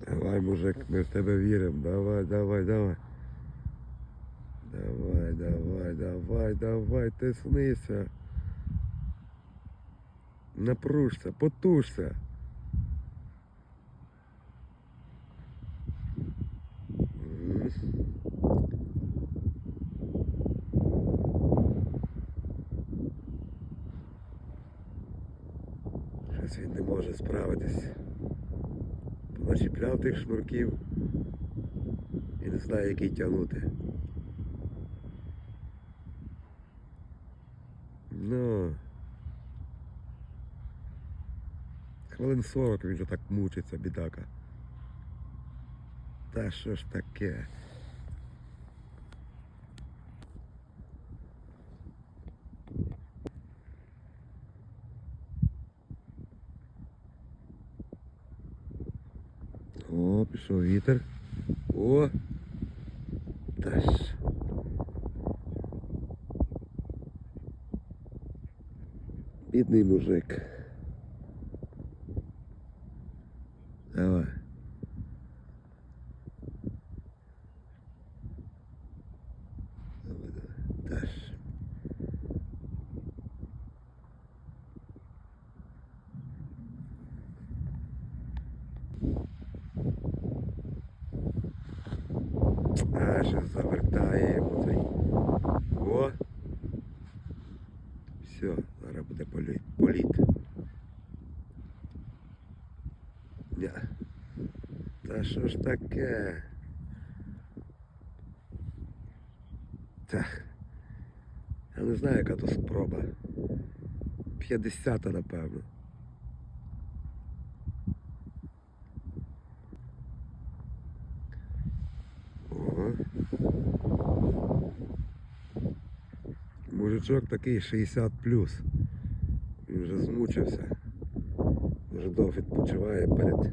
Давай, мужик, ми в тебе віримо. Давай, давай, давай. Давай, давай, давай, давай, тиснися. Напружся, потужся. Щось він не може справитись. Поначіпляв тих шнурків і не знає, який тягнути. Ну. Хвилин 40 він вже так мучиться, бідака. Та що ж таке? О, пішов вітер. О! Теж. Бідний мужик. Давай. Давай, давай. Та ж. А, ще завертає йому цей. О! Все, зараз буде політ. політ. Та що ж таке? Та. Я не знаю, яка то спроба. 50 напевно. Мужичок такий 60 плюс. Він вже змучився. Вже довго відпочиває перед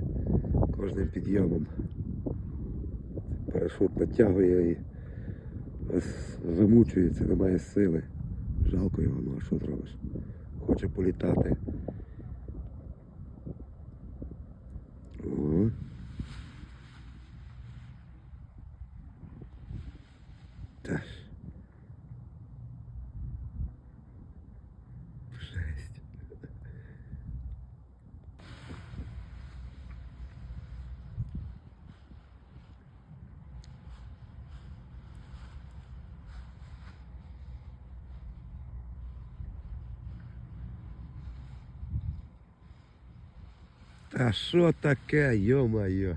кожним підйомом. Парашут натягує і вимучується, немає сили. Жалко його, ну а що зробиш? Хоче політати. О. Та ж. Жесть. Та що таке, йо-моє?